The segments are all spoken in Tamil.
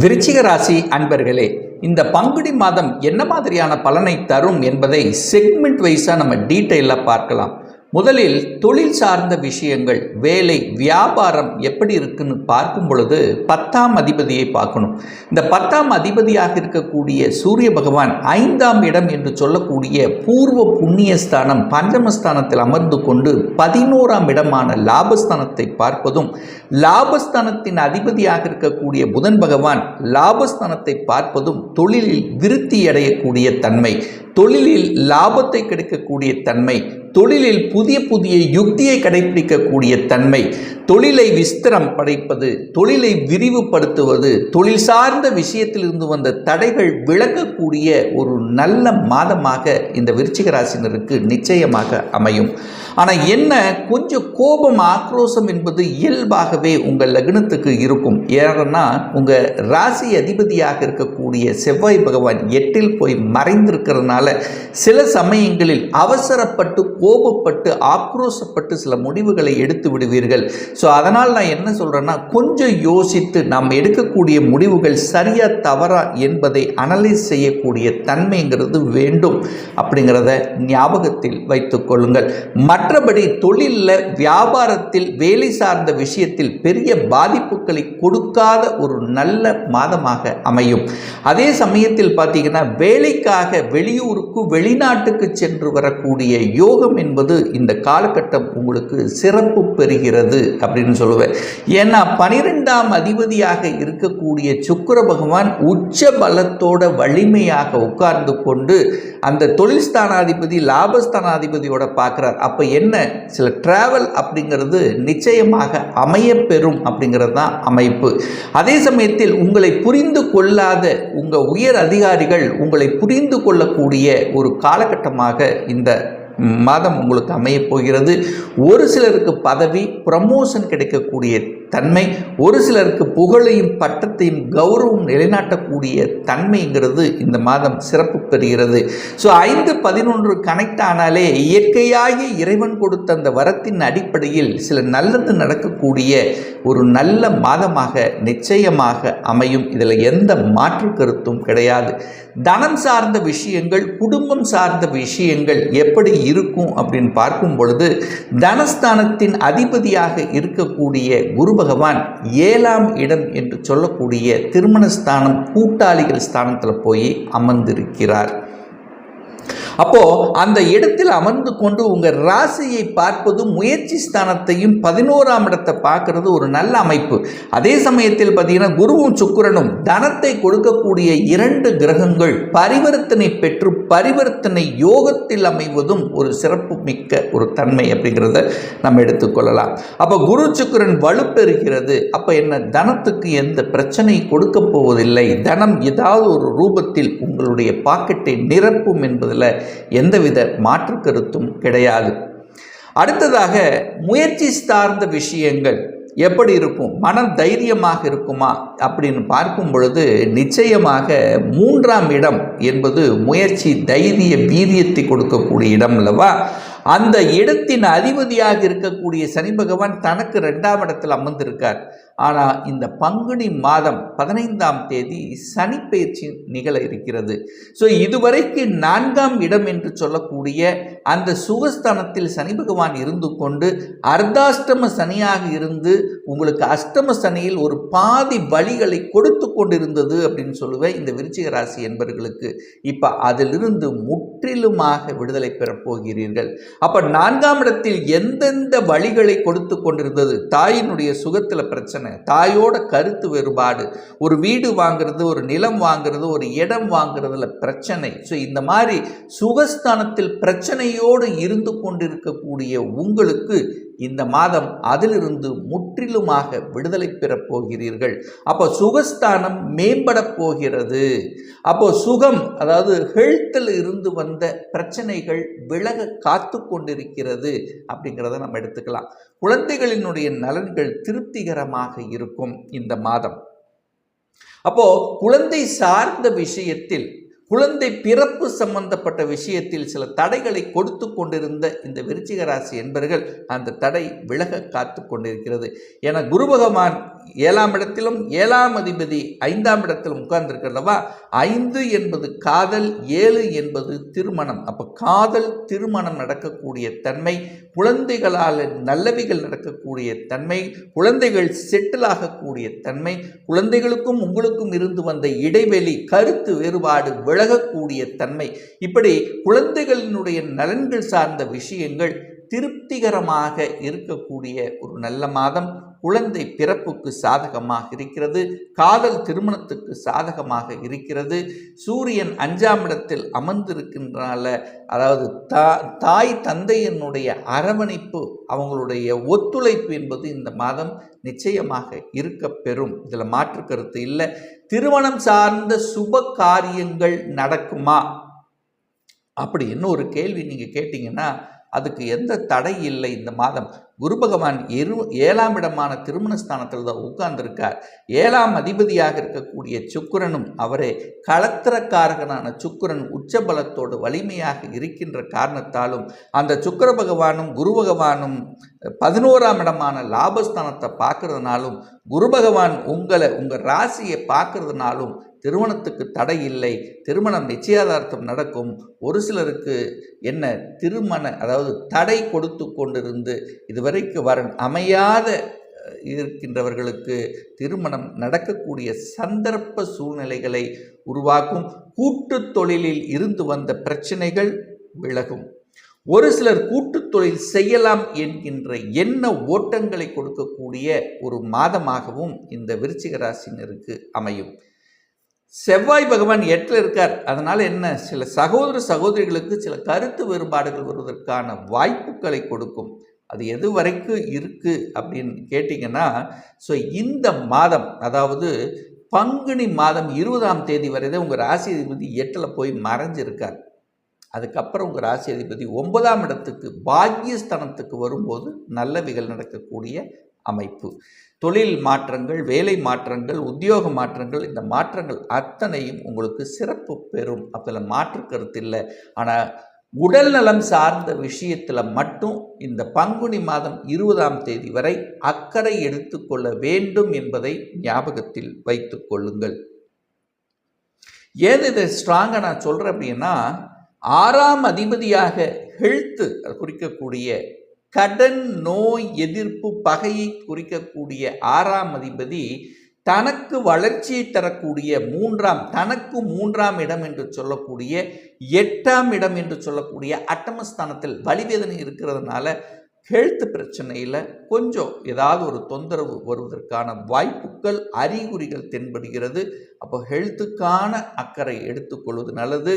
விருச்சிக ராசி அன்பர்களே இந்த பங்குனி மாதம் என்ன மாதிரியான பலனை தரும் என்பதை செக்மெண்ட் வைஸாக நம்ம டீட்டெயிலாக பார்க்கலாம். முதலில் தொழில் சார்ந்த விஷயங்கள் வேலை வியாபாரம் எப்படி இருக்குன்னு பார்க்கும் பொழுது பத்தாம் அதிபதியை பார்க்கணும். இந்த பத்தாம் அதிபதியாக இருக்கக்கூடிய சூரிய பகவான் ஐந்தாம் இடம் என்று சொல்லக்கூடிய பூர்வ புண்ணியஸ்தானம் பஞ்சமஸ்தானத்தில் அமர்ந்து கொண்டு பதினோராம் இடமான லாபஸ்தானத்தை பார்ப்பதும் லாபஸ்தானத்தின் அதிபதியாக இருக்கக்கூடிய புதன் பகவான் லாபஸ்தானத்தை பார்ப்பதும் தொழிலில் விருத்தி அடையக்கூடிய தன்மை. தொழிலில் லாபத்தை கிடைக்கக்கூடிய தன்மை தொழிலில் புதிய புதிய யுக்தியை கடைபிடிக்கக்கூடிய தன்மை தொழிலை விஸ்திரம் படைப்பது தொழிலை விரிவுபடுத்துவது தொழில் சார்ந்த விஷயத்திலிருந்து வந்த தடைகள் விளங்கக்கூடிய ஒரு நல்ல மாதமாக இந்த விருச்சிக ராசினருக்கு நிச்சயமாக அமையும். ஆனால் என்ன? கொஞ்சம் கோபம் ஆக்ரோஷம் என்பது இயல்பாகவே உங்கள் லக்னத்துக்கு இருக்கும். ஏன்னா உங்கள் ராசி அதிபதியாக இருக்கக்கூடிய செவ்வாய் பகவான் எட்டில் போய் மறைந்திருக்கிறதுனால சில சமயங்களில் அவசரப்பட்டு கோபப்பட்டு ஆக்ரோஷப்பட்டு சில முடிவுகளை எடுத்து விடுவீர்கள். ஸோ அதனால் நான் என்ன சொல்கிறேன்னா கொஞ்சம் யோசித்து நாம் எடுக்கக்கூடிய முடிவுகள் சரியா தவறா என்பதை அனலைஸ் செய்யக்கூடிய தன்மைங்கிறது வேண்டும். அப்படிங்கிறத ஞாபகத்தில் வைத்துக் கொள்ளுங்கள். மற்றபடி தொழிலில் வியாபாரத்தில் வேலை சார்ந்த விஷயத்தில் பெரிய பாதிப்புகளை கொடுக்காத ஒரு நல்ல மாதமாக அமையும். அதே சமயத்தில் பார்த்தீங்கன்னா வேலைக்காக வெளியூர் வெளியூருக்கு வெளிநாட்டுக்கு சென்று வரக்கூடிய யோகம் என்பது இந்த காலகட்டம் உங்களுக்கு சிறப்பு பெறுகிறது அப்படின்னு சொல்லுவேன். ஏன்னா பனிரெண்டாம் அதிபதியாக இருக்கக்கூடிய சுக்கர பகவான் உச்ச பலத்தோட வலிமையாக உட்கார்ந்து கொண்டு அந்த தொழில் ஸ்தானாதிபதி லாபஸ்தானாதிபதியோட பார்க்குறார். அப்போ என்ன? சில டிராவல் அப்படிங்கிறது நிச்சயமாக அமையப்பெறும் அப்படிங்கிறது தான் அமைப்பு. அதே சமயத்தில் உங்களை புரிந்து கொள்ளாத உங்கள் உயர் அதிகாரிகள் உங்களை புரிந்து கொள்ளக்கூடிய ஒரு காலகட்டமாக இந்த மாதம் உங்களுக்கு அமையப் போகிறது. ஒரு சிலருக்கு பதவி ப்ரமோஷன் கிடைக்கக்கூடிய தன்மை ஒரு சிலருக்கு புகழையும் பட்டத்தையும் கௌரவம் நிலைநாட்டக்கூடிய தன்மைங்கிறது இந்த மாதம் சிறப்பு பெறுகிறது. ஸோ ஐந்து பதினொன்று கனெக்ட் ஆனாலே இயற்கையாகி இறைவன் கொடுத்த அந்த வரத்தின் அடிப்படையில் சில நல்லது நடக்கக்கூடிய ஒரு நல்ல மாதமாக நிச்சயமாக அமையும். இதில் எந்த மாற்று கருத்தும் கிடையாது. தனம் சார்ந்த விஷயங்கள் குடும்பம் சார்ந்த விஷயங்கள் எப்படி இருக்கும் அப்படின்னு பார்க்கும் பொழுது தனஸ்தானத்தின் அதிபதியாக இருக்கக்கூடிய குரு பகவான் ஏழாம் இடம் என்று சொல்லக்கூடிய திருமணஸ்தானம் கூட்டாளிகள் ஸ்தானத்தில் போய் அமர்ந்திருக்கிறார். அப்போ அந்த இடத்தில் அமர்ந்து கொண்டு உங்கள் ராசியை பார்ப்பது முயற்சி ஸ்தானத்தையும் பதினோராம் இடத்தை பார்க்கறது ஒரு நல்ல அமைப்பு. அதே சமயத்தில் பார்த்தீங்கன்னா குருவும் சுக்கிரனும் தனத்தை கொடுக்கக்கூடிய இரண்டு கிரகங்கள் பரிவர்த்தனை பெற்று பரிவர்த்தனை யோகத்தில் அமைவதும் ஒரு சிறப்பு மிக்க ஒரு தன்மை அப்படிங்கிறத நம்ம எடுத்துக்கொள்ளலாம். அப்போ குரு சுக்கிரன் வலுப்பெறுகிறது. அப்போ என்ன? தனத்துக்கு எந்த பிரச்சனை கொடுக்க போவதில்லை. தனம் ஏதாவது ஒரு ரூபத்தில் உங்களுடைய பாக்கெட்டை நிரப்பும் என்பதில் எந்தவித மாற்று கருத்தும் கிடையாது. அடுத்ததாக முயற்சி சார்ந்த விஷயங்கள் எப்படி இருக்கும்? மனம் தைரியமாக இருக்குமா? அப்படின்னு பார்க்கும் பொழுது நிச்சயமாக மூன்றாம் இடம் என்பது முயற்சி தைரிய வீரியத்தை கொடுக்கக்கூடிய இடம் அல்லவா? அந்த இடத்தின் அதிபதியாக இருக்கக்கூடிய சனி பகவான் தனக்கு ரெண்டாம் இடத்தில் அமர்ந்திருக்கார். ஆனால் இந்த பங்குனி மாதம் பதினைந்தாம் தேதி சனி நிகழ இருக்கிறது. ஸோ இதுவரைக்கு நான்காம் இடம் என்று சொல்லக்கூடிய அந்த சுகஸ்தானத்தில் சனி பகவான் இருந்து கொண்டு அர்த்தாஷ்டம சனியாக இருந்து உங்களுக்கு அஷ்டம சனியில் ஒரு பாதி வழிகளை கொடுத்து கொண்டிருந்தது அப்படின்னு சொல்லுவேன் இந்த விருச்சிக ராசி என்பவர்களுக்கு இப்போ அதிலிருந்து முற்றிலுமாக விடுதலை பெறப் போகிறீர்கள். அப்போ நான்காம் இடத்தில் எந்தெந்த வழிகளை கொடுத்து கொண்டிருந்தது? தாயினுடைய சுகத்தில் பிரச்சனை. தாயோட கருத்து வேறுபாடு. ஒரு வீடு வாங்குறது ஒரு நிலம் வாங்குறது ஒரு இடம் வாங்குறதுல பிரச்சனை. ஸோ இந்த மாதிரி சுகஸ்தானத்தில் பிரச்சனையோடு இருந்து கொண்டிருக்கக்கூடிய உங்களுக்கு இந்த மாதம் அதிலிருந்து முற்றிலுமாக விடுதலை பெறப் போகிறீர்கள். அப்போ சுகஸ்தானம் மேம்பட போகிறது. அப்போ சுகம் அதாவது ஹெல்த்தில் இருந்து வந்த பிரச்சனைகள் விலக காத்து கொண்டிருக்கிறது அப்படிங்கிறத நம்ம எடுத்துக்கலாம். குழந்தைகளினுடைய நலன்கள் திருப்திகரமாக இருக்கும் இந்த மாதம். அப்போ குழந்தை சார்ந்த விஷயத்தில் குழந்தை பிறப்பு சம்பந்தப்பட்ட விஷயத்தில் சில தடைகளை கொடுத்து கொண்டிருந்த இந்த விருச்சிக ராசி என்பர்கள் அந்த தடை விலக காத்து கொண்டிருக்கிறது. என குரு பகவான் ஏழாம் இடத்திலும் ஏழாம் அதிபதி ஐந்தாம் இடத்திலும் உட்கார்ந்துருக்கிறதவா ஐந்து என்பது காதல் ஏழு என்பது திருமணம். அப்போ காதல் திருமணம் நடக்கக்கூடிய தன்மை குழந்தைகளால் நல்லவைகள் நடக்கக்கூடிய தன்மை குழந்தைகள் செட்டில் ஆகக்கூடிய தன்மை குழந்தைகளுக்கும் உங்களுக்கும் இருந்து வந்த இடைவெளி கருத்து வேறுபாடு விலகக்கூடிய தன்மை. இப்படி குழந்தைகளினுடைய நலன்கள் சார்ந்த விஷயங்கள் திருப்திகரமாக இருக்கக்கூடிய ஒரு நல்ல மாதம். குழந்தை பிறப்புக்கு சாதகமாக இருக்கிறது காதல் திருமணத்துக்கு சாதகமாக இருக்கிறது. சூரியன் அஞ்சாம் இடத்தில் அமர்ந்திருக்கின்றனால அதாவது தா தாய் தந்தையினுடைய அரவணைப்பு அவங்களுடைய ஒத்துழைப்பு என்பது இந்த மாதம் நிச்சயமாக இருக்க பெறும். இதில் மாற்று கருத்து இல்லை. திருமணம் சார்ந்த சுப காரியங்கள் நடக்குமா? அப்படின்னு ஒரு கேள்வி நீங்கள் கேட்டிங்கன்னா அதுக்கு எந்த தடை இல்லை இந்த மாதம். குரு பகவான் எரு ஏழாம் இடமான திருமணஸ்தானத்தில் தான் உட்கார்ந்திருக்கார். ஏழாம் அதிபதியாக இருக்கக்கூடிய சுக்கிரனும் அவரே களத்திரக்காரகனான சுக்கிரன் உச்சபலத்தோடு வலிமையாக இருக்கின்ற காரணத்தாலும் அந்த சுக்கிர பகவானும் குரு பகவானும் பதினோராம் இடமான லாபஸ்தானத்தை பார்க்கறதுனாலும் குரு பகவான் உங்களை உங்கள் ராசியை பார்க்கறதுனாலும் திருமணத்துக்கு தடை இல்லை திருமணம் நிச்சயதார்த்தம் நடக்கும். ஒரு சிலருக்கு என்ன திருமண அதாவது தடை கொடுத்து கொண்டிருந்து இதுவரைக்கு வரன் அமையாத இருக்கின்றவர்களுக்கு திருமணம் நடக்கக்கூடிய சந்தர்ப்ப சூழ்நிலைகளை உருவாக்கும். கூட்டு தொழிலில் இருந்து வந்த பிரச்சனைகள் விலகும். ஒரு சிலர் கூட்டு தொழில் செய்யலாம் என்கின்ற எண்ண ஓட்டங்களை கொடுக்கக்கூடிய ஒரு மாதமாகவும் இந்த விருச்சிக ராசினருக்கு அமையும். செவ்வாய் பகவான் எட்டில் இருக்கார். அதனால் என்ன? சில சகோதர சகோதரிகளுக்கு சில கருத்து வேறுபாடுகள் வருவதற்கான வாய்ப்புகளை கொடுக்கும். அது எது வரைக்கும் இருக்குது அப்படின்னு கேட்டிங்கன்னா ஸோ இந்த மாதம் அதாவது பங்குனி மாதம் இருபதாம் தேதி வரை தான் உங்கள் ராசி அதிபதி எட்டில் போய் மறைஞ்சிருக்கார். அதுக்கப்புறம் உங்கள் ராசி அதிபதி ஒன்பதாம் இடத்துக்கு பாக்யஸ்தானத்துக்கு வரும்போது நல்லவைகள் நடக்கக்கூடிய அமைப்பு. தொழில் மாற்றங்கள் வேலை மாற்றங்கள் உத்தியோக மாற்றங்கள் இந்த மாற்றங்கள் அத்தனையும் உங்களுக்கு சிறப்பு பெறும். அதில் மாற்று கருத்து இல்லை. ஆனால் உடல் நலம் சார்ந்த விஷயத்தில் மட்டும் இந்த பங்குனி மாதம் இருபதாம் தேதி வரை அக்கறை எடுத்துக்கொள்ள வேண்டும் என்பதை ஞாபகத்தில் வைத்துக் கொள்ளுங்கள். ஏது இதை ஸ்ட்ராங்காக நான் சொல்கிறேன் அப்படின்னா ஆறாம் அதிபதியாக ஹெல்த்து குறிக்கக்கூடிய கடன் நோய் எதிர்ப்பு பகையை குறிக்கக்கூடிய ஆறாம் அதிபதி தனக்கு வளர்ச்சியை தரக்கூடிய மூன்றாம் தனக்கு மூன்றாம் இடம் என்று சொல்லக்கூடிய எட்டாம் இடம் என்று சொல்லக்கூடிய அட்டமஸ்தானத்தில் வலிவேதனை இருக்கிறதுனால ஹெல்த் பிரச்சனையில் கொஞ்சம் ஏதாவது ஒரு தொந்தரவு வருவதற்கான வாய்ப்புகள் அறிகுறிகள் தென்படுகிறது. அப்போ ஹெல்த்துக்கான அக்கறை எடுத்துக்கொள்வது நல்லது.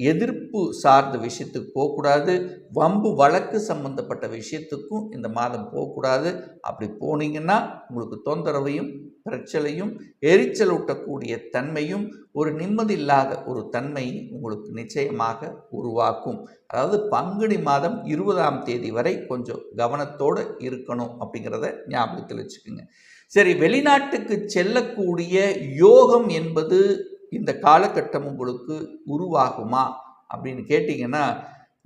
எதிர்ப்பு சார்ந்த விஷயத்துக்கு போகக்கூடாது வம்பு வழக்கு சம்பந்தப்பட்ட விஷயத்துக்கும் இந்த மாதம் போகக்கூடாது. அப்படி போனீங்கன்னா உங்களுக்கு தொந்தரவையும் பிரச்சனையும் எரிச்சல் ஊட்டக்கூடிய தன்மையும் ஒரு நிம்மதி இல்லாத ஒரு தன்மையை உங்களுக்கு நிச்சயமாக உருவாக்கும். அதாவது பங்குனி மாதம் இருபதாம் தேதி வரை கொஞ்சம் கவனத்தோடு இருக்கணும் அப்படிங்கிறத ஞாபகத்தில் வச்சுக்கோங்க. சரி வெளிநாட்டுக்கு செல்லக்கூடிய யோகம் என்பது இந்த காலகட்டம் உங்களுக்கு உருவாகுமா அப்படின்னு கேட்டிங்கன்னா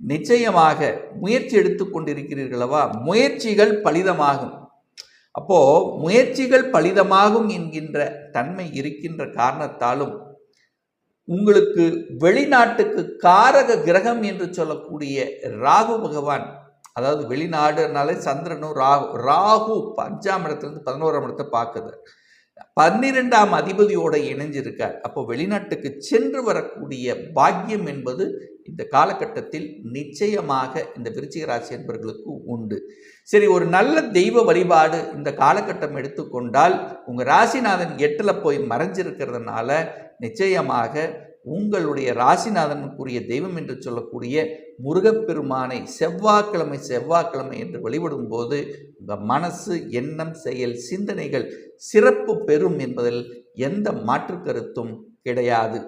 நிச்சயமாக முயற்சி எடுத்துக்கொண்டிருக்கிறீர்களவா முயற்சிகள் பலிதமாகும். அப்போது முயற்சிகள் பலிதமாகும் என்கின்ற தன்மை இருக்கின்ற காரணத்தாலும் உங்களுக்கு வெளிநாட்டுக்கு காரக கிரகம் என்று சொல்லக்கூடிய ராகு பகவான் அதாவது வெளிநாடுனாலே சந்திரனும் ராகு ராகு அஞ்சாம் இடத்துலேருந்து பதினோராம் இடத்தை பார்க்குது. பன்னிரெண்டாம் அதிபதியோட இணைஞ்சிருக்கார். அப்போ வெளிநாட்டுக்கு சென்று வரக்கூடிய பாக்கியம் என்பது இந்த காலகட்டத்தில் நிச்சயமாக இந்த விருச்சிக ராசி என்பவர்களுக்கு உண்டு. சரி ஒரு நல்ல தெய்வ வழிபாடு இந்த காலகட்டம் எடுத்துக்கொண்டால் உங்கள் ராசிநாதன் எட்டில் போய் மறைஞ்சிருக்கிறதுனால நிச்சயமாக உங்களுடைய ராசிநாதனுக்குரிய தெய்வம் என்று சொல்லக்கூடிய முருகப்பெருமானை செவ்வாய்க்கிழமை செவ்வாய்க்கிழமை என்று வழிபடும் போது உங்கள் மனசு எண்ணம் செயல் சிந்தனைகள் சிறப்பு பெறும் என்பதில் எந்த மாற்று கருத்தும் கிடையாது.